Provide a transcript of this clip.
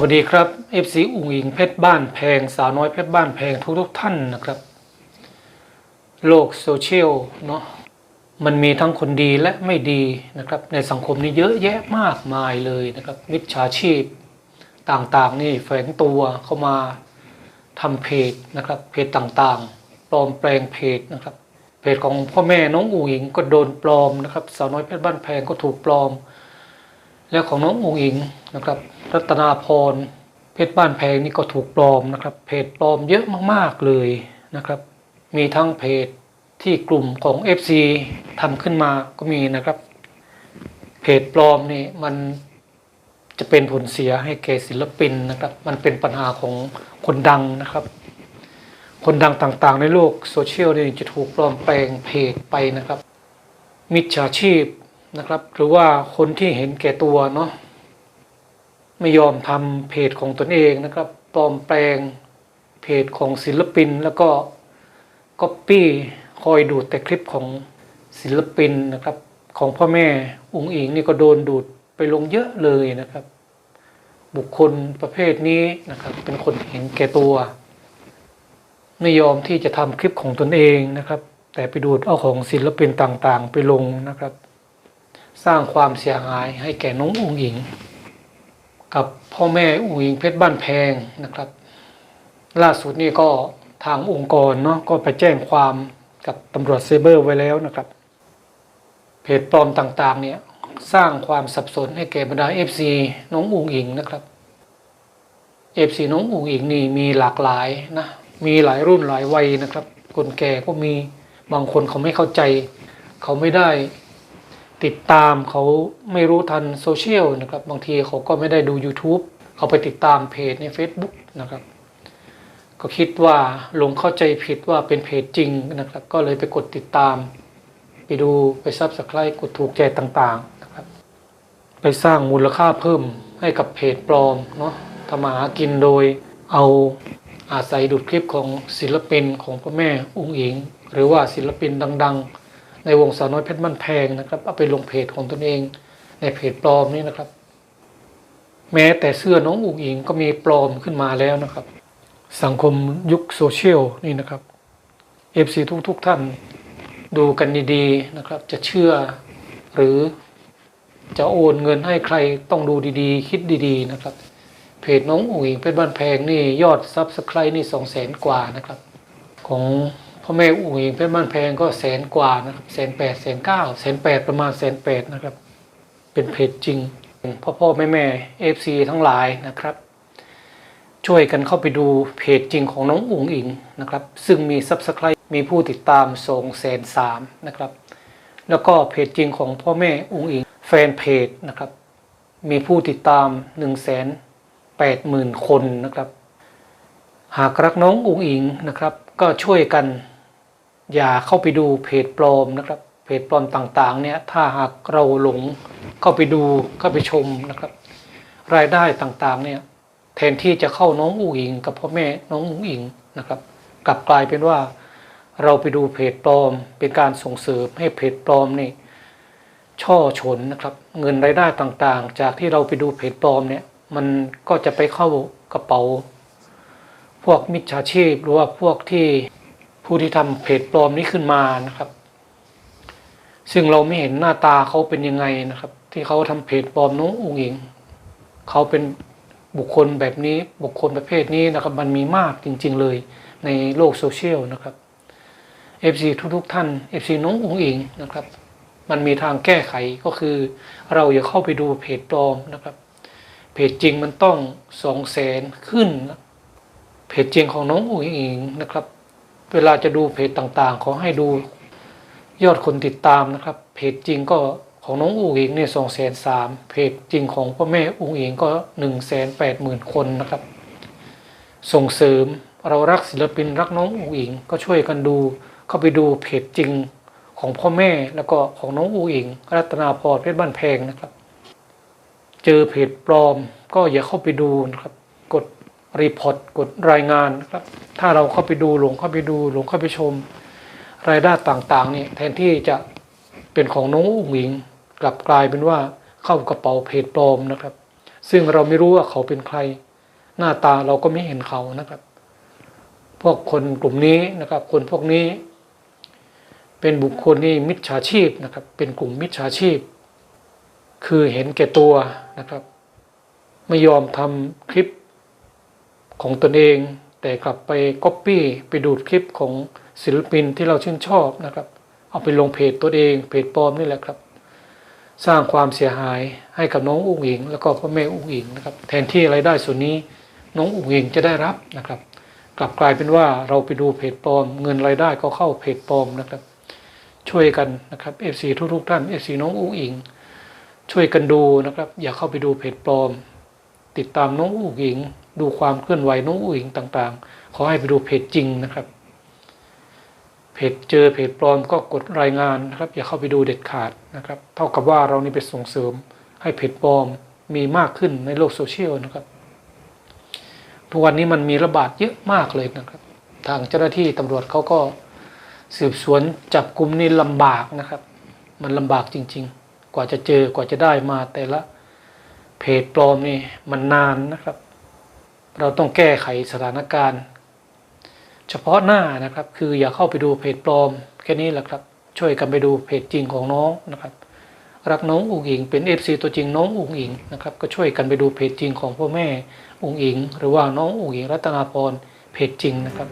วัสดีครับ FC อุ๋งอิงเพชรบ้านแพง สาวน้อยเพชรบ้านแพงทุกทุกท่านนะครับ โลกโซเชียลเนาะมันมีทั้งคนดีและไม่ดีนะครับ ในสังคมนี้เยอะแยะมากมายเลยนะครับมิจฉาชีพต่างๆ นี่แฝงตัวเข้ามาทำเพจนะครับ เพจต่างๆ ปลอมแปลงเพจนะครับ เพจของพ่อแม่น้องอุ๋งอิงก็โดนปลอมนะครับ สาวน้อยเพชรบ้านแพงก็ถูกปลอม และของน้องอุ๋งอิงนะครับ รัตนาพรเพชรบ้านแพงนี่ก็ถูกปลอมนะครับ เพจปลอมเยอะมากๆเลยนะครับ มีทั้งเพจที่กลุ่มของ FC ทำขึ้นมาก็มีนะครับ เพจปลอมนี่มันจะเป็นผลเสียให้แก่ศิลปินนะครับ มันเป็นปัญหาของคนดังนะครับ คนดังต่างๆ ในโลกโซเชียลนี่จะถูกปลอมแปลงเพจไปนะครับ มิจฉาชีพ นะครับ หรือว่าคนที่เห็นแก่ตัวเนาะไม่ยอมทำเพจของตนเองนะครับปลอมแปลงเพจของศิลปินแล้วก็ก๊อปปี้คอยดูดแต่คลิปของศิลปินนะครับ ของพ่อแม่อุงอิงนี่ก็โดนดูดไปลงเยอะเลยนะครับ บุคคลประเภทนี้นะครับ เป็นคนเห็นแก่ตัว ไม่ยอมที่จะทำคลิปของตนเองนะครับ แต่ไปดูดเอาของศิลปินต่างๆ ไปลงนะครับ สร้างความเสียหายให้แก่น้องอุ๋งอิง กับพ่อแม่อุ๋งอิงเพชรบ้านแพงนะครับ ล่าสุดนี่ก็ทางองค์กรเนาะก็ไปแจ้งความกับตำรวจไซเบอร์ไว้แล้วนะครับ เพจปลอมต่างๆ เนี่ยสร้างความสับสนให้แก่บรรดา FC น้องอุ๋งอิงนะครับ FC น้องอุ๋งอิงนี่มีหลากหลายนะมีหลายรุ่นหลายวัยนะครับ คนแก่ก็มีบางคนเขาไม่เข้าใจ เขาไม่ได้ ติดตามเขาไม่รู้ทันโซเชียลนะครับ บางทีเขาก็ไม่ได้ดู YouTube เขาไปติดตามเพจใน Facebook นะครับ ก็คิดว่าหลงเข้าใจผิดว่าเป็นเพจจริงนะครับ ก็เลยไปกดติดตาม ไปดูไปซับสไครต์กดถูกใจต่างๆนะครับ ไปสร้างมูลค่าเพิ่มให้กับเพจปลอมเนาะทำมาหากินโดยเอาอาศัยดูดคลิปของศิลปินของพ่อแม่อุ้งอิง หรือว่าศิลปินดัง ๆ ในวงสาวน้อยเพชรบ้านแพงนะครับเอาไปลงเพจของตนเอง ในเพจปลอมนี่นะครับ แม้แต่เสื้อน้องอุ๋งอิงก็มีปลอมขึ้นมาแล้วนะครับ สังคมยุคโซเชียลนี่นะครับ FC ทุกๆทท่านดูกันดีๆนะครับ จะเชื่อหรือจะโอนเงินให้ใครต้องดูดีๆ คิดดีๆนะครับ เพจน้องอุ๋งอิงเพชรบ้านแพงนี่ยอดซับสไครต์นี่สองแสนกว่านะครับ ของ พ่อแม่อุ๋งอิงเพชรบ้านแพงก็แสนกว่านะครับแสนแปดแสนเก้าแสนแปดประมาณแสนแปดนะครับ เป็นเพจจริงพ่อพ่อแม่แม่เอฟซีทั้งหลายนะครับ ช่วยกันเข้าไปดูเพจจริงของน้องอุ๋งอิงนะครับ ซึ่งมี Subscribe มีผู้ติดตาม2องแสนสามนะครับ แล้วก็เพจจริงของพ่อแม่อุ๋งอิงแฟนเพจนะครับ มีผู้ติดตาม1นึ่งแสนแปดหมื่นคนนะครับ หากรักน้องอุ๋งอิงนะครับ ก็ช่วยกัน อย่าเข้าไปดูเพจปลอมนะครับ เพจปลอมต่างๆ เนี่ยถ้าหากเราหลงเข้าไปดูเข้าไปชมนะครับ รายได้ต่างๆ เนี่ยแทนที่จะเข้าน้องอุ๋งอิง กับพ่อแม่น้องอุ๋งอิงนะครับ กลับกลายเป็นว่า เราไปดูเพจปลอม เป็นการส่งเสริมให้เพจปลอมนี่ช่อฉนนะครับ เงินรายได้ต่างๆ จากที่เราไปดูเพจปลอมเนี่ย มันก็จะไปเข้ากระเป๋า พวกมิจฉาชีพหรือว่าพวกที่ ผู้ที่ทำเพจปลอมนี้ขึ้นมานะครับ ซึ่งเราไม่เห็นหน้าตาเขาเป็นยังไงนะครับ ที่เขาทำเพจปลอมน้องอุ๋งอิงเขาเป็นบุคคลแบบนี้บุคคลประเภทนี้นะครับ มันมีมากจริง ๆ เลยในโลกโซเชียลนะครับ FC ทุกๆท่าน FC น้องอุ๋งอิงนะครับ มันมีทางแก้ไขก็คือ เราอย่าเข้าไปดูเพจปลอมนะครับ เพจจริงมันต้องสองแสนขึ้นนะเพจจริงของน้องอุ๋งอิงนะครับ เวลาจะดูเพจต่างๆ ขอให้ดูยอดคนติดตามนะครับ เพจจริงก็ของน้องอุ๋งอิงเนี่ยสองแสนสามเพจจริงของพ่อแม่อุ๋งอิงก็หนึ่งแสนแปดหมื่นคนนะครับ ส่งเสริมเรารักศิลปินรักน้องอุ๋งอิงก็ช่วยกันดู เข้าไปดูเพจจริงของพ่อแม่แล้วก็ของน้องอุ๋งอิงรัตนาพรเพชรบ้านแพงนะครับ เจอเพจปลอมก็อย่าเข้าไปดูนะครับ รีพอร์ตกดรายงานนะครับ ถ้าเราเข้าไปดูหลงเข้าไปดูหลงเข้าไปชม รายได้ต่างๆเนี่ยแทนที่จะเป็นของน้องอุ๋งอิง กลับกลายเป็นว่าเข้ากระเป๋าเพจปลอมนะครับ ซึ่งเราไม่รู้ว่าเขาเป็นใคร หน้าตาเราก็ไม่เห็นเขานะครับ พวกคนกลุ่มนี้นะครับ คนพวกนี้ เป็นบุคคลที่มิจฉาชีพนะครับ เป็นกลุ่มมิจฉาชีพ คือเห็นแก่ตัวนะครับ ไม่ยอมทำคลิป ของตนเอง แต่กลับไปก๊อปปี้ไปดูดคลิปของศิลปินที่เราชื่นชอบนะครับ เอาไปลงเพจตัวเองเพจปลอมนี่แหละครับ สร้างความเสียหายให้กับน้องอุ้งอิง แล้วก็พ่อแม่อุ้งอิงนะครับแทนที่รายได้ส่วนนี้น้องอุ้งอิงจะได้รับนะครับ กลับกลายเป็นว่าเราไปดูเพจปลอม เงินรายได้ก็เข้าเพจปลอมนะครับ ช่วยกันนะครับ FC ทุกๆท่าน FC น้องอุ้งอิง ช่วยกันดูนะครับ อย่าเข้าไปดูเพจปลอม ติดตามน้องอุ้งอิง ดูความเคลื่อนไหวน้องอุ้งอิงต่างๆ ขอให้ไปดูเพจจริงนะครับ เพจเจอเพจปลอมก็กดรายงานนะครับ อย่าเข้าไปดูเด็ดขาดนะครับ เท่ากับว่าเรานี่ไปส่งเสริม ให้เพจปลอมมีมากขึ้นในโลกโซเชียลนะครับ ทุกวันนี้มันมีระบาดเยอะมากเลยนะครับ ทางเจ้าหน้าที่ตำรวจเขาก็สืบสวนจับกลุ่มนี่ลำบากนะครับ มันลำบากจริง ๆ กว่าจะเจอกว่าจะได้มาแต่ละเพจปลอมนี่มันนานนะครับ เราต้องแก้ไขสถานการณ์ เฉพาะหน้านะครับคืออย่าเข้าไปดูเพจปลอม แค่นี้แหละครับ ช่วยกันไปดูเพจจริงของน้องนะครับ รักน้องอุ๋งอิงเป็น FC ตัวจริงน้องอุ๋งอิงนะครับก็ช่วยกันไปดูเพจจริงของพ่อแม่อุ๋งอิง หรือว่าน้องอุ๋งอิงรัตนาพรเพจจริงนะครับ